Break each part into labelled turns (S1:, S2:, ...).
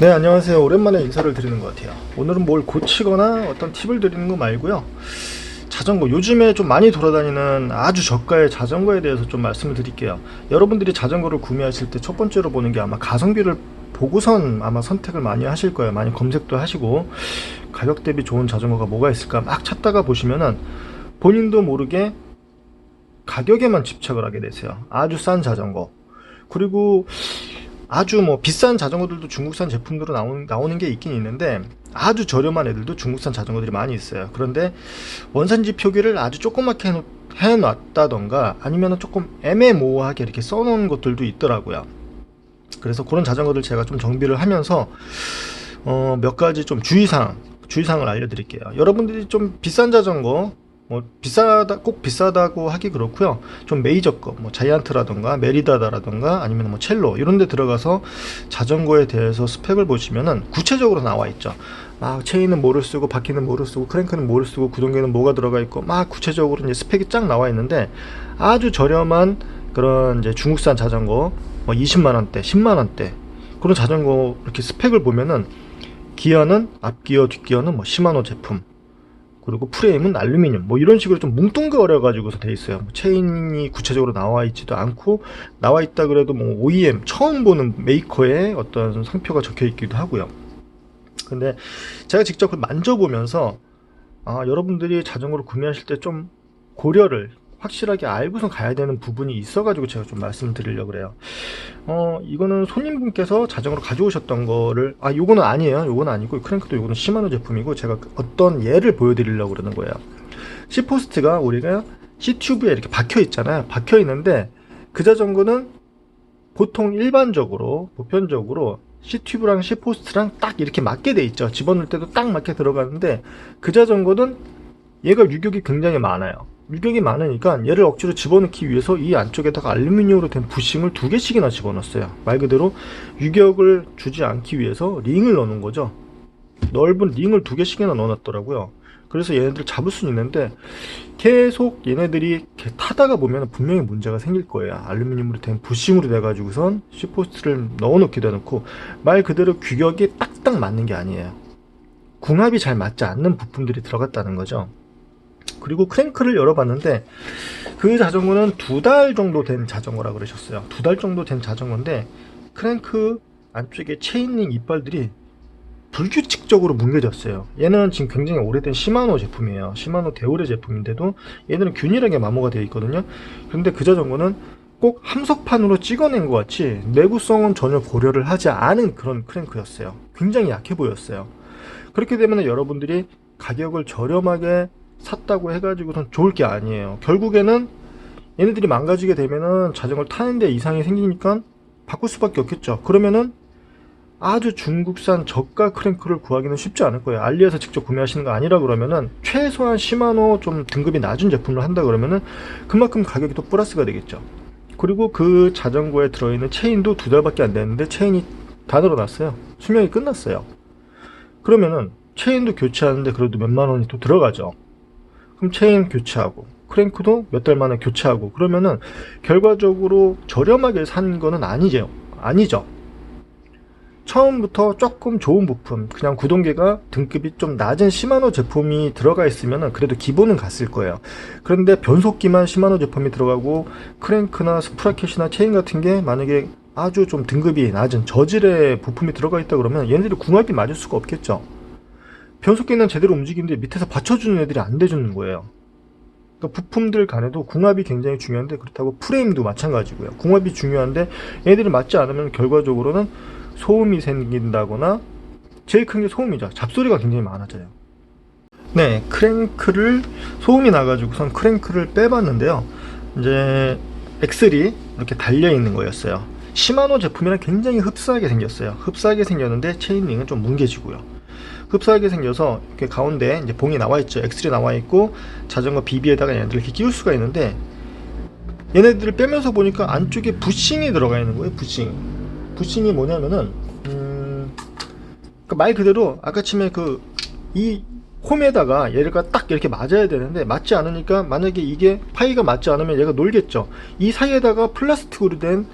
S1: 네 안녕하세요. 오랜만에 인사를 드리는 것 같아요. 오늘은 뭘 고치거나 어떤 팁을 드리는 거 말고요. 자전거 요즘에 좀 많이 돌아다니는 아주 저가의 자전거에 대해서 좀 말씀을 드릴게요. 여러분들이 자전거를 구매하실 때 첫 번째로 보는 게 아마 가성비를 보고선 아마 선택을 많이 하실 거예요. 많이 검색도 하시고 가격 대비 좋은 자전거가 뭐가 있을까 막 찾다가 보시면은 본인도 모르게 가격에만 집착을 하게 되세요. 아주 싼 자전거. 그리고 아주 뭐 비싼 자전거들도 중국산 제품으로 나오는, 나오는 게 있긴 있는데 아주 저렴한 애들도 중국산 자전거들이 많이 있어요. 그런데 원산지 표기를 아주 조그맣게 해놓, 해놨다던가 아니면 조금 애매모호하게 이렇게 써놓은 것들도 있더라고요. 그래서 그런 자전거들 제가 좀 정비를 하면서 어, 몇 가지 좀 주의사항, 주의사항을 알려드릴게요. 여러분들이 좀 비싼 자전거 뭐 비싸다 꼭 비싸다고 하기 그렇고요. 좀 메이저급 뭐 자이언트라던가 메리다다라던가 아니면 뭐 첼로 이런 데 들어가서 자전거에 대해서 스펙을 보시면은 구체적으로 나와 있죠. 막 체인은 뭐를 쓰고 바퀴는 뭐를 쓰고 크랭크는 뭐를 쓰고 구동계는 뭐가 들어가 있고 막 구체적으로 이제 스펙이 쫙 나와 있는데 아주 저렴한 그런 이제 중국산 자전거 뭐 20만 원대, 10만 원대 그런 자전거 이렇게 스펙을 보면은 기어는 앞기어, 뒷기어는 뭐 시마노 제품 그리고 프레임은 알루미늄. 뭐 이런 식으로 좀 뭉뚱그려 가지고서 돼 있어요. 뭐 체인이 구체적으로 나와 있지도 않고 나와 있다 그래도 뭐 OEM 처음 보는 메이커의 어떤 상표가 적혀 있기도 하고요. 근데 제가 직접 만져보면서 아 여러분들이 자전거를 구매하실 때 좀 고려를 확실하게 알고선 가야 되는 부분이 있어가지고 제가 좀 말씀을 드리려고 그래요. 어, 이거는 손님분께서 자전거를 가져오셨던 거를, 아, 요거는 아니에요. 요거는 아니고, 크랭크도 요거는 시마노 제품이고, 제가 그 어떤 예를 보여드리려고 그러는 거예요. C포스트가 우리가 C튜브에 이렇게 박혀 있잖아요. 박혀 있는데, 그 자전거는 보통 일반적으로, 보편적으로 C튜브랑 C포스트랑 딱 이렇게 맞게 돼 있죠. 집어넣을 때도 딱 맞게 들어가는데, 그 자전거는 얘가 유격이 굉장히 많아요. 유격이 많으니까 얘를 억지로 집어넣기 위해서 이 안쪽에다가 알루미늄으로 된 부싱을 두 개씩이나 집어넣었어요. 말 그대로 유격을 주지 않기 위해서 링을 넣는 거죠. 넓은 링을 두 개씩이나 넣어놨더라고요. 그래서 얘네들 잡을 수는 있는데 계속 얘네들이 타다가 보면 분명히 문제가 생길 거예요. 알루미늄으로 된 부싱으로 돼가지고선 C포스트를 넣어놓게 되놓고 말 그대로 규격이 딱딱 맞는 게 아니에요. 궁합이 잘 맞지 않는 부품들이 들어갔다는 거죠. 그리고 크랭크를 열어봤는데 그 자전거는 두 달 정도 된 자전거라 그러셨어요. 두 달 정도 된 자전거인데 크랭크 안쪽에 체인링 이빨들이 불규칙적으로 뭉개졌어요. 얘는 지금 굉장히 오래된 시마노 제품이에요. 시마노 대오래 제품인데도 얘들은 균일하게 마모가 되어 있거든요. 그런데 그 자전거는 꼭 함석판으로 찍어낸 것 같이 내구성은 전혀 고려를 하지 않은 그런 크랭크였어요. 굉장히 약해 보였어요. 그렇게 되면 여러분들이 가격을 저렴하게 샀다고 해가지고선 좋을 게 아니에요. 결국에는 얘네들이 망가지게 되면은 자전거를 타는데 이상이 생기니까 바꿀 수밖에 없겠죠. 그러면은 아주 중국산 저가 크랭크를 구하기는 쉽지 않을 거예요. 알리에서 직접 구매하시는 거 아니라 그러면은 최소한 시마노 좀 등급이 낮은 제품을 한다 그러면은 그만큼 가격이 또 플러스가 되겠죠. 그리고 그 자전거에 들어있는 체인도 두 달밖에 안 됐는데 체인이 다 늘어났어요. 수명이 끝났어요. 그러면은 체인도 교체하는데 그래도 몇만 원이 또 들어가죠. 그럼 체인 교체하고 크랭크도 몇 달 만에 교체하고 그러면은 결과적으로 저렴하게 산 거는 아니죠. 아니죠. 처음부터 조금 좋은 부품, 그냥 구동계가 등급이 좀 낮은 시마노 제품이 들어가 있으면 그래도 기본은 갔을 거예요. 그런데 변속기만 시마노 제품이 들어가고 크랭크나 스프라켓이나 체인 같은 게 만약에 아주 좀 등급이 낮은 저질의 부품이 들어가 있다 그러면 얘네들이 궁합이 맞을 수가 없겠죠. 변속기는 제대로 움직이는데 밑에서 받쳐주는 애들이 안 돼주는 거예요. 그러니까 부품들 간에도 궁합이 굉장히 중요한데 그렇다고 프레임도 마찬가지고요. 궁합이 중요한데 얘들이 맞지 않으면 결과적으로는 소음이 생긴다거나 제일 큰 게 소음이죠. 잡소리가 굉장히 많아져요. 네, 크랭크를 소음이 나가지고선 크랭크를 빼봤는데요. 이제 엑셀이 이렇게 달려 있는 거였어요. 시마노 제품이랑 굉장히 흡사하게 생겼어요. 흡사하게 생겼는데 체인링은 좀 뭉개지고요. 흡사하게 생겨서 이렇게 가운데 이제 봉이 나와 있죠. 엑셀이 나와 있고 자전거 비비에다가 얘네들 이렇게 끼울 수가 있는데 얘네들을 빼면서 보니까 안쪽에 부싱이 들어가 있는 거예요. 부싱. 부싱이 뭐냐면은 음, 그말 그대로 아까 침에 그 이 홈에다가 얘가 딱 이렇게 맞아야 되는데 맞지 않으니까 만약에 이게 파이가 맞지 않으면 얘가 놀겠죠. 이 사이에다가 플라스틱으로 된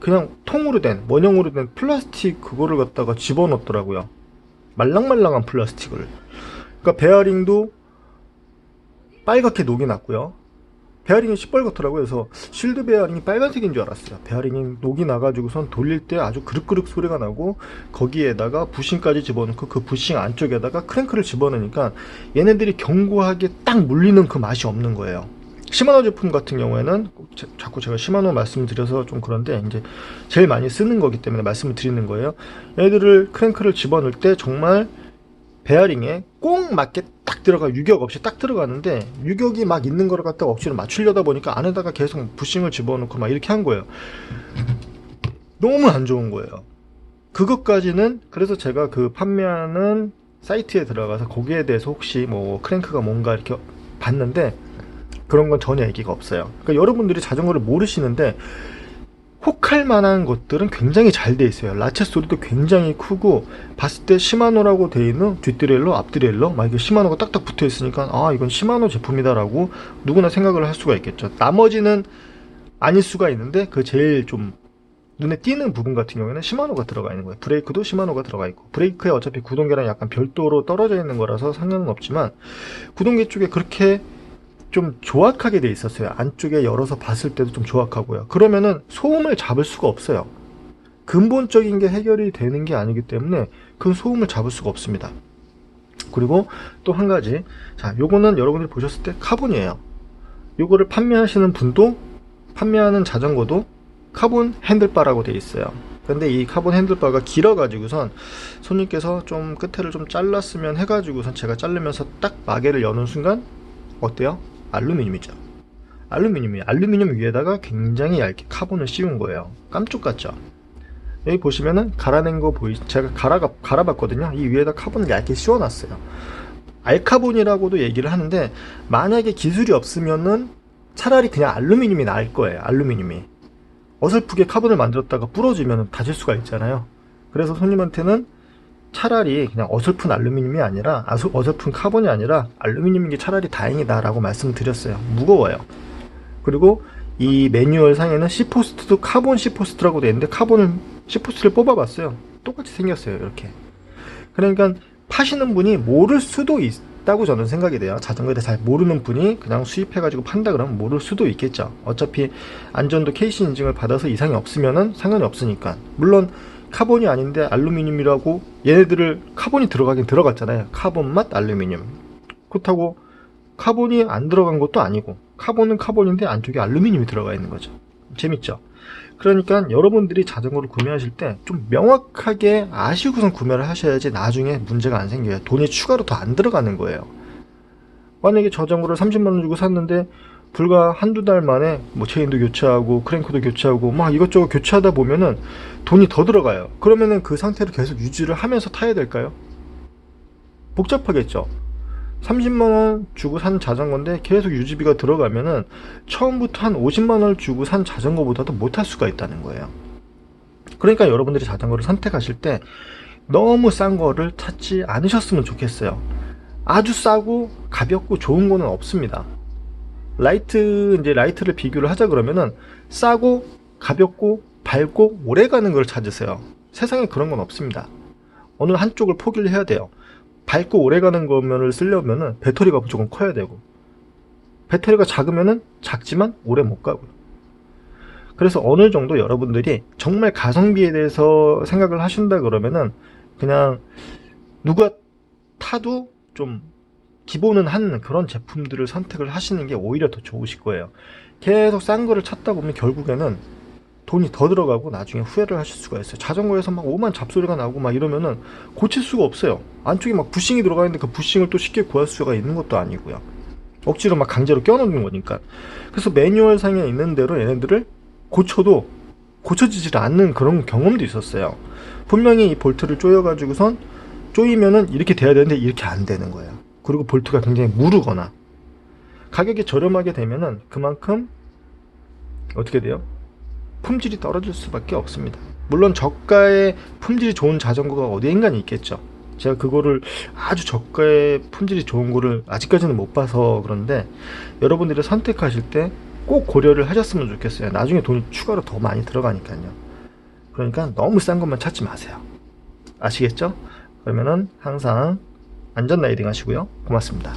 S1: 그냥 통으로 된 원형으로 된 플라스틱 그거를 갖다가 집어넣더라고요. 말랑말랑한 플라스틱을. 그러니까 베어링도 빨갛게 녹이 났고요. 베어링이 시뻘겋더라고요. 그래서 실드 베어링이 빨간색인 줄 알았어요. 베어링이 녹이 나가지고선 돌릴 때 아주 그륵그륵 소리가 나고 거기에다가 부싱까지 집어넣고 그 부싱 안쪽에다가 크랭크를 집어넣으니까 얘네들이 견고하게 딱 물리는 그 맛이 없는 거예요. 시마노 제품 같은 경우에는 꼭 자- 자꾸 제가 시마노 말씀을 드려서 좀 그런데 이제 제일 많이 쓰는 거기 때문에 말씀을 드리는 거예요. 얘들을 크랭크를 집어넣을 때 정말 베어링에 꼭 맞게 딱 들어가 유격 없이 딱 들어가는데 유격이 막 있는 거를 갖다가 억지로 맞추려다 보니까 안에다가 계속 부싱을 집어넣고 막 이렇게 한 거예요. 너무 안 좋은 거예요. 그것까지는 그래서 제가 그 판매하는 사이트에 들어가서 거기에 대해서 혹시 뭐 크랭크가 뭔가 이렇게 봤는데 그런 건 전혀 얘기가 없어요. 그러니까 여러분들이 자전거를 모르시는데 혹할 만한 것들은 굉장히 잘 돼 있어요. 라체 소리도 굉장히 크고 봤을 때 시마노라고 돼 있는 뒷드레일러, 앞드레일러 막 이게 시마노가 딱딱 붙어 있으니까 아 이건 시마노 제품이다라고 누구나 생각을 할 수가 있겠죠. 나머지는 아닐 수가 있는데 그 제일 좀 눈에 띄는 부분 같은 경우에는 시마노가 들어가 있는 거예요. 브레이크도 시마노가 들어가 있고 브레이크에 어차피 구동계랑 약간 별도로 떨어져 있는 거라서 상관은 없지만 구동계 쪽에 그렇게 좀 조악하게 돼 있었어요. 안쪽에 열어서 봤을 때도 좀 조악하고요. 그러면은 소음을 잡을 수가 없어요. 근본적인 게 해결이 되는 게 아니기 때문에 그 소음을 잡을 수가 없습니다. 그리고 또 한 가지, 자, 요거는 여러분들이 보셨을 때 카본이에요. 요거를 판매하시는 분도 판매하는 자전거도 카본 핸들바라고 돼 있어요. 근데 이 카본 핸들바가 길어가지고선 손님께서 좀 끝에를 좀 잘랐으면 해가지고선 제가 자르면서 딱 마개를 여는 순간 어때요? 알루미늄이죠. 알루미늄이 알루미늄 위에다가 굉장히 얇게 카본을 씌운 거예요. 깜쪽 같죠? 여기 보시면은 갈아낸 거 보이 제가 갈아 갈아봤거든요. 이 위에다 카본을 얇게 씌워놨어요. 알카본이라고도 얘기를 하는데 만약에 기술이 없으면은 차라리 그냥 알루미늄이 나을 거예요. 알루미늄이 어설프게 카본을 만들었다가 부러지면 다칠 수가 있잖아요. 그래서 손님한테는 차라리 그냥 어설픈 알루미늄이 아니라 어설픈 카본이 아니라 알루미늄인 게 차라리 다행이다라고 말씀을 드렸어요. 무거워요. 그리고 이 매뉴얼 상에는 C포스트도 카본 C포스트라고 되어 있는데 카본을 C포스트를 뽑아봤어요. 똑같이 생겼어요. 이렇게. 그러니까 파시는 분이 모를 수도 있다고 저는 생각이 돼요. 자전거에 대해 잘 모르는 분이 그냥 수입해가지고 판다 그러면 모를 수도 있겠죠. 어차피 안전도 KC 인증을 받아서 이상이 없으면은 상관이 없으니까. 물론 카본이 아닌데 알루미늄이라고 얘네들을 카본이 들어가긴 들어갔잖아요. 카본 맛 알루미늄. 그렇다고 카본이 안 들어간 것도 아니고 카본은 카본인데 안쪽에 알루미늄이 들어가 있는 거죠. 재밌죠? 그러니까 여러분들이 자전거를 구매하실 때 좀 명확하게 아시고선 구매를 하셔야지 나중에 문제가 안 생겨요. 돈이 추가로 더 안 들어가는 거예요. 만약에 자전거를 30만원 주고 샀는데 불과 한두 달 만에 뭐 체인도 교체하고 크랭크도 교체하고 막 이것저것 교체하다 보면은 돈이 더 들어가요. 그러면은 그 상태를 계속 유지를 하면서 타야 될까요? 복잡하겠죠. 30만원 주고 산 자전거인데 계속 유지비가 들어가면은 처음부터 한 50만원을 주고 산 자전거보다도 못탈 수가 있다는 거예요. 그러니까 여러분들이 자전거를 선택하실 때 너무 싼 거를 찾지 않으셨으면 좋겠어요. 아주 싸고 가볍고 좋은 거는 없습니다. 라이트 이제 라이트를 비교를 하자 그러면은 싸고 가볍고 밝고 오래 가는 걸 찾으세요. 세상에 그런 건 없습니다. 어느 한쪽을 포기를 해야 돼요. 밝고 오래 가는 거면을 쓰려면은 배터리가 무조건 커야 되고 배터리가 작으면은 작지만 오래 못 가고요. 그래서 어느 정도 여러분들이 정말 가성비에 대해서 생각을 하신다 그러면은 그냥 누가 타도 좀 기본은 한 그런 제품들을 선택을 하시는 게 오히려 더 좋으실 거예요. 계속 싼 거를 찾다 보면 결국에는 돈이 더 들어가고 나중에 후회를 하실 수가 있어요. 자전거에서 막 오만 잡소리가 나고 막 이러면은 고칠 수가 없어요. 안쪽에 막 부싱이 들어가 있는데 그 부싱을 또 쉽게 구할 수가 있는 것도 아니고요. 억지로 막 강제로 껴놓는 거니까. 그래서 매뉴얼 상에 있는 대로 얘네들을 고쳐도 고쳐지질 않는 그런 경험도 있었어요. 분명히 이 볼트를 조여가지고선 조이면은 이렇게 돼야 되는데 이렇게 안 되는 거예요. 그리고 볼트가 굉장히 무르거나 가격이 저렴하게 되면은 그만큼 어떻게 돼요? 품질이 떨어질 수밖에 없습니다. 물론 저가의 품질이 좋은 자전거가 어디엔가 있겠죠. 제가 그거를 아주 저가의 품질이 좋은 거를 아직까지는 못 봐서 그런데 여러분들이 선택하실 때 꼭 고려를 하셨으면 좋겠어요. 나중에 돈이 추가로 더 많이 들어가니까요. 그러니까 너무 싼 것만 찾지 마세요. 아시겠죠? 그러면은 항상 안전 라이딩 하시고요. 고맙습니다.